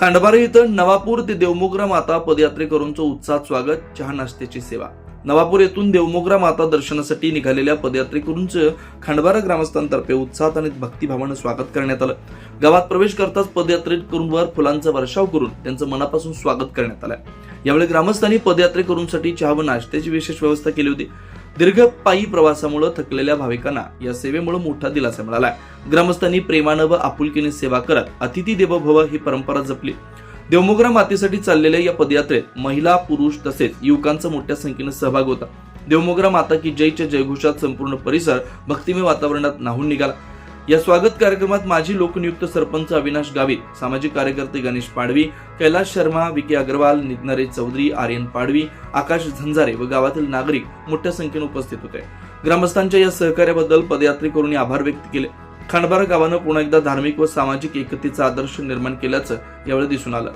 खांडबारी इथं नवापूर ते देवमोगरा माता पदयात्रेकरूंचं उत्साहात स्वागत चहा नाश्त्याची सेवा. नवापूर येथून देवमोगरा माता दर्शनासाठी निघालेल्या पदयात्रेकरूंचं खांडबारा ग्रामस्थांतर्फे उत्साहात आणि भक्तिभावानं स्वागत करण्यात आलं. गावात प्रवेश करताच पदयात्रेकरूंवर फुलांचा वर्षाव करून त्यांचं मनापासून स्वागत करण्यात आलं. यावेळी ग्रामस्थांनी पदयात्रेकरूंसाठी चहा व नाश्त्याची विशेष व्यवस्था केली होती. दीर्घ पायी प्रवासामुळे थकलेल्या भाविकांना या सेवेमुळे मोठा दिलासा मिळाला ग्रामस्थांनी प्रेमानं व आपुलकीने सेवा करत अतिथी देवभव ही परंपरा जपली. देवमोगरा मातेसाठी चाललेल्या या पदयात्रेत महिला पुरुष तसेच युवकांचा मोठ्या संख्येने सहभाग होता. देवमोगरा माता की जयच्या जयघोषात संपूर्ण परिसर भक्तिमय वातावरणात नाहून निघाला. या स्वागत कार्यक्रमात माजी लोकनियुक्त सरपंच अविनाश गावित सामाजिक कार्यकर्ते गणेश पाडवी कैलाश शर्मा विके अग्रवाल निग्नरे चौधरी आर्यन पाडवी आकाश झंजारे व गावातील नागरिक मोठ्या संख्येने उपस्थित होते. ग्रामस्थांच्या या सहकार्याबद्दल पदयात्रेकरूंनी आभार व्यक्त केले. खांडबारा गावानं पुन्हा एकदा धार्मिक व सामाजिक एकतेचा आदर्श निर्माण केल्याचं यावेळी दिसून आलं.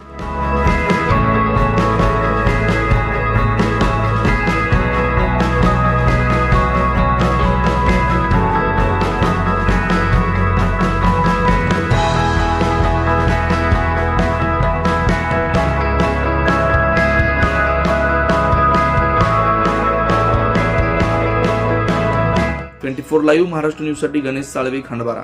ट्वेंटी फोर लाईव्ह महाराष्ट्र न्यूजसाठी गणेश साळवे खांडबारा.